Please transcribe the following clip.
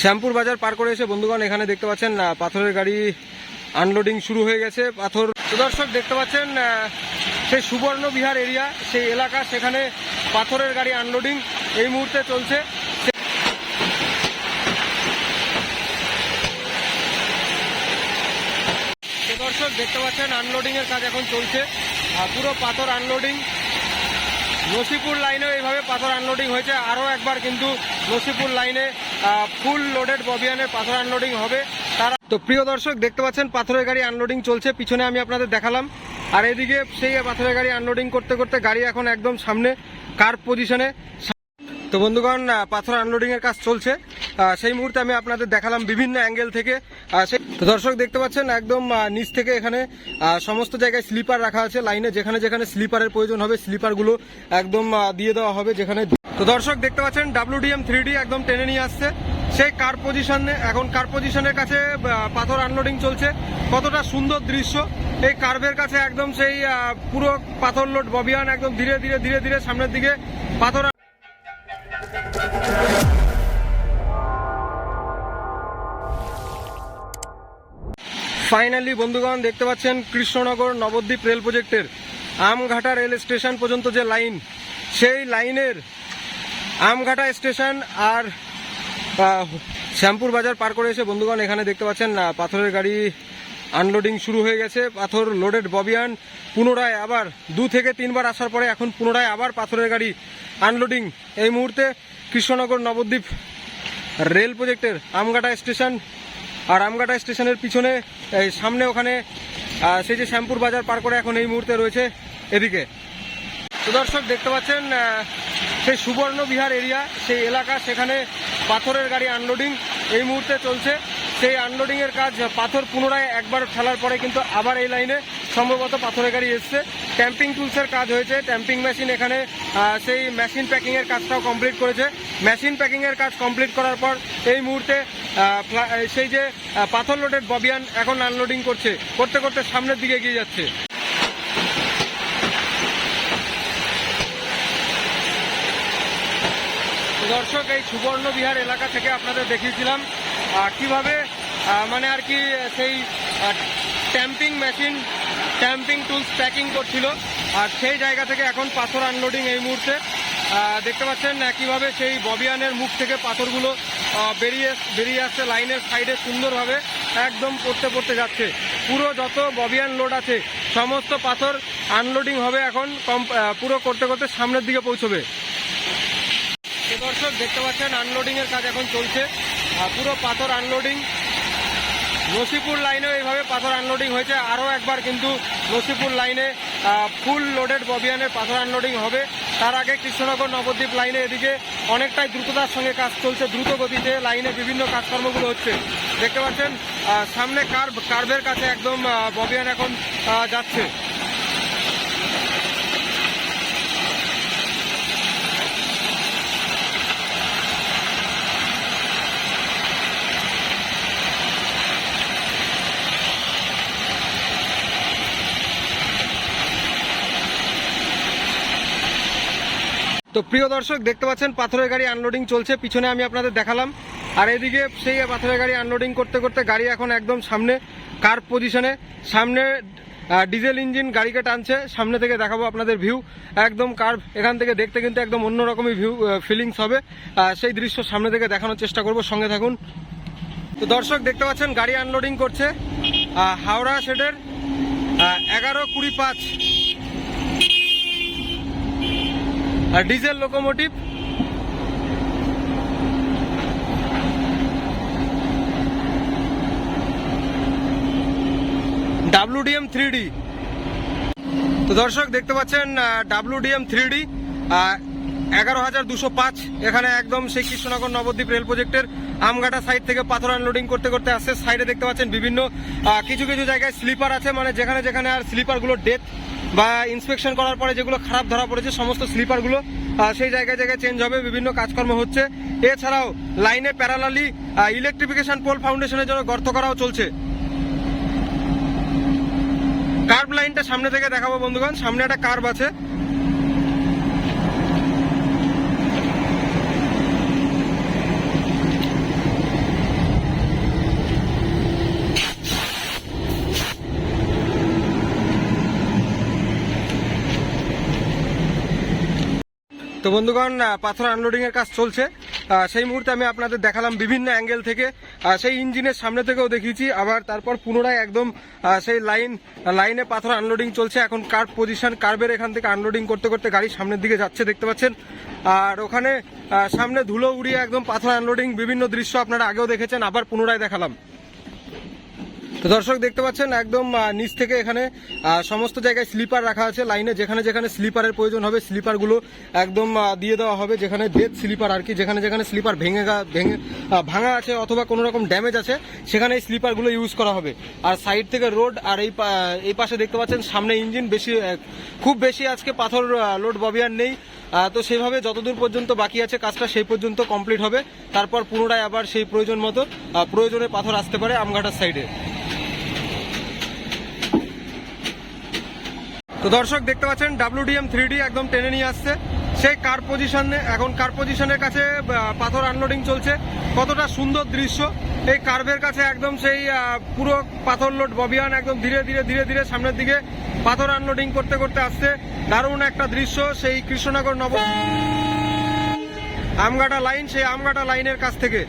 শ্যামপুর বাজার পার করে এসে বন্ধুগণ, এখানে দেখতে পাচ্ছেন পাথরের গাড়ি আনলোডিং শুরু হয়ে গেছে। পাথর দর্শক, দেখতে পাচ্ছেন সেই সুবর্ণ বিহার এরিয়া, সেই এলাকা, সেখানে পাথরের গাড়ি আনলোডিং এই মুহূর্তে চলছে। দর্শক, দেখতে পাচ্ছেন আনলোডিং এর কাজ এখন চলছে। পুরো পাথর আনলোডিং নসিপুর লাইনেও এইভাবে পাথর আনলোডিং হয়েছে। আরও একবার কিন্তু নসিপুর লাইনে ফুল লোডেড ববিয়ানে পাথর আনলোডিং হবে। তারা তো প্রিয় দর্শক, দেখতে পাচ্ছেন পাথরের গাড়ি আনলোডিং চলছে। পিছনে আমি আপনাদের দেখালাম। আর এদিকে সেই পাথরের গাড়ি আনলোডিং করতে করতে গাড়ি এখন একদম সামনে কার পজিশনে তো বন্ধুগণ পাথর আনলোডিংয়ের কাজ চলছে। সেই মুহূর্তে আমি আপনাদের দেখালাম বিভিন্ন অ্যাঙ্গেল থেকে। তো দর্শক দেখতে পাচ্ছেন, একদম নিচ থেকে এখানে সমস্ত জায়গায় স্লিপার রাখা আছে লাইনে। যেখানে যেখানে স্লিপারের প্রয়োজন হবে, স্লিপারগুলো একদম দিয়ে দেওয়া হবে যেখানে। তো দর্শক দেখতে পাচ্ছেন ডাব্লিউডিএম থ্রি একদম টেনে নিয়ে আসছে। সেই কার পজিশনে এখন কার পজিশনের কাছে পাথর আনলোডিং চলছে। কতটা সুন্দর দৃশ্য। এই কার্ভের কাছে একদম সেই পুরো পাথর লোড ববিয়ান একদম ধীরে ধীরে ধীরে ধীরে সামনের দিকে পাথর ফাইনালি বন্ধুগণ দেখতে পাচ্ছেন কৃষ্ণনগর নবদ্বীপ রেল প্রজেক্টের আমঘাটা রেল স্টেশন পর্যন্ত যে লাইন সেই লাইনের আমঘাটা স্টেশন আর শ্যামপুর বাজার পার করে এসে বন্ধুগণ এখানে দেখতে পাচ্ছেন আহ, পাথরের গাড়ি আনলোডিং শুরু হয়ে গেছে পাথর লোডেড ববিয়ান পুনরায় আবার দু থেকে তিনবার আসার পরে এখন পুনরায় আবার পাথরের গাড়ি আনলোডিং এই মুহূর্তে কৃষ্ণনগর নবদ্বীপ রেল প্রজেক্টের আমঘাটা স্টেশন আর আমঘাটা স্টেশনের পিছনে সামনে ওখানে সেই যে শ্যামপুর বাজার পার করে এখন এই মুহূর্তে রয়েছে এদিকে। তো দর্শক, দেখতে পাচ্ছেন সেই সুবর্ণ বিহার এরিয়া, সেই এলাকা, সেখানে পাথরের গাড়ি আনলোডিং এই মুহূর্তে চলছে। সেই আনলোডিং এর কাজ, পাথর পুনরায় একবার ফেলার পরে কিন্তু আবার এই লাইনে সম্ভবত পাথরের গাড়ি এসছে। ট্যাম্পিং টুলসের কাজ হয়েছে। ট্যাম্পিং মেশিন এখানে সেই মেশিন প্যাকিং এর কাজটাও কমপ্লিট করেছে। মেশিন প্যাকিং এর কাজ কমপ্লিট করার পর এই মুহূর্তে সেই যে পাথর লোডের ববিয়ান এখন আনলোডিং করছে। করতে করতে সামনের দিকে এগিয়ে যাচ্ছে। দর্শক, এই সুবর্ণ বিহার এলাকা থেকে আপনাদের দেখিয়েছিলাম কীভাবে মানে আর কি, সেই tamping machine tamping tools packing করছিল। আর সেই জায়গা থেকে এখন পাথর আনলোডিং এই মুহূর্তে। দেখতে পাচ্ছেন একইভাবে সেই ববিয়ানের মুখ থেকে পাথরগুলো বেরিয়ে বেরিয়ে আসছে লাইনের সাইডে সুন্দরভাবে, একদম পড়তে পড়তে যাচ্ছে। পুরো যত ববিয়ান লোড আছে, সমস্ত পাথর আনলোডিং হবে এখন, কম পুরো করতে করতে সামনের দিকে পৌঁছবে। দর্শক, দেখতে পাচ্ছেন আনলোডিংয়ের কাজ এখন চলছে। পুরো পাথর আনলোডিং নসিপুর লাইনেও এইভাবে পাথর আনলোডিং হয়েছে। আরও একবার কিন্তু নসিপুর লাইনে ফুল লোডেড ববিয়ানের পাথর আনলোডিং হবে। তার আগে কৃষ্ণনগর নবদ্বীপ লাইনে এদিকে অনেকটাই দ্রুততার সঙ্গে কাজ চলছে দ্রুত গতিতে লাইনে বিভিন্ন কাজকর্মগুলো হচ্ছে। দেখতে পাচ্ছেন সামনে কার্ভ, কার্ভের কাছে একদম ববিয়ান এখন যাচ্ছে। তো প্রিয় দর্শক, দেখতে পাচ্ছেন পাথরের গাড়ি আনলোডিং চলছে, পিছনে আমি আপনাদের দেখালাম। আর এদিকে সেই পাথরের গাড়ি আনলোডিং করতে করতে গাড়ি এখন একদম সামনে কার পজিশনে সামনে ডিজেল ইঞ্জিন গাড়িকে টানছে, সামনে থেকে দেখাবো আপনাদের ভিউ একদম কার এখান থেকে দেখতে কিন্তু একদম অন্যরকমই ভিউ ফিলিংস হবে। সেই দৃশ্য সামনে থেকে দেখানোর চেষ্টা করব, সঙ্গে থাকুন। তো দর্শক, দেখতে পাচ্ছেন গাড়ি আনলোডিং করছে হাওড়া শেডের এগারো কুড়ি পাঁচ। আর diesel locomotive WDM three D তো দর্শক, দেখতে পাচ্ছেন ডাব্লুডিএম থ্রি ডি এগারো হাজার দুশো পাঁচ। এখানে একদম সেই কৃষ্ণনগর নবদ্বীপ রেল প্রজেক্টের আমঘাটা সাইড থেকে পাথর আনলোডিং করতে করতে আসছে। সাইডে দেখতে পাচ্ছেন বিভিন্ন কিছু কিছু জায়গায় স্লিপার আছে। মানে যেখানে যেখানে আর স্লিপারগুলো ডেথ বা ইন্সপেকশন করার পরে যেগুলো খারাপ ধরা পড়েছে, সমস্ত স্লিপারগুলো সেই জায়গায় জায়গায় চেঞ্জ হবে, বিভিন্ন কাজকর্ম হচ্ছে। এছাড়াও লাইনে প্যারালালি ইলেকট্রিফিকেশন পোল ফাউন্ডেশনের জন্য গর্ত করাও চলছে। কার্ভ লাইনটা সামনে থেকে দেখাবো বন্ধুগণ, সামনে একটা কার্ভ আছে। তো বন্ধুগণ পাথর আনলোডিং এর কাজ চলছে। সেই মুহূর্তে আমি আপনাদের দেখালাম বিভিন্ন অ্যাঙ্গেল থেকে। সেই ইঞ্জিনের সামনে থেকেও দেখিয়েছি। আবার তারপর পুনরায় একদম সেই লাইন লাইনে পাথর আনলোডিং চলছে। এখন কার্ভ পজিশন কার্ভের এখান থেকে আনলোডিং করতে করতে গাড়ি সামনের দিকে যাচ্ছে, দেখতে পাচ্ছেন? আর ওখানে সামনে ধুলো উড়িয়ে একদম পাথর আনলোডিং বিভিন্ন দৃশ্য আপনারা আগেও দেখেছেন, আবার পুনরায় দেখালাম। তো দর্শক দেখতে পাচ্ছেন, একদম নিচ থেকে এখানে সমস্ত জায়গায় স্লিপার রাখা আছে লাইনে। যেখানে যেখানে স্লিপারের প্রয়োজন হবে, স্লিপারগুলো একদম দিয়ে দেওয়া হবে। যেখানে ডেথ স্লিপার আর কি, যেখানে যেখানে স্লিপার ভেঙে ভেঙে ভাঙা আছে অথবা কোনো রকম ড্যামেজ আছে, সেখানে এই স্লিপারগুলো ইউজ করা হবে। আর সাইড থেকে রোড আর এই এই পাশে দেখতে পাচ্ছেন, সামনে ইঞ্জিন বেশি খুব বেশি আজকে পাথর লোড ববিয়ার নেই। তো সেভাবে যতদূর পর্যন্ত বাকি আছে কাজটা সেই পর্যন্ত কমপ্লিট হবে। তারপর পুনরায় আবার সেই প্রয়োজন মতো প্রয়োজনে পাথর আসতে পারে আমঘাটার সাইডে তো দর্শক, দেখতে পাচ্ছেন ডাব্লিউডিএম থ্রি ডি একদম টেনে নিয়ে আসছে। সেই কার পজিশনে এখন কার পজিশনের কাছে পাথর আনলোডিং চলছে। কতটা সুন্দর দৃশ্য। এই কার্ভের কাছে একদম সেই পুরো পাথর লোড ববিয়ান একদম ধীরে ধীরে ধীরে ধীরে সামনের দিকে পাথর আনলোডিং করতে করতে আসছে। দারুণ একটা দৃশ্য, সেই কৃষ্ণনগর নব আমগাটা লাইন সেই আমগাটা লাইনের কাছ থেকে।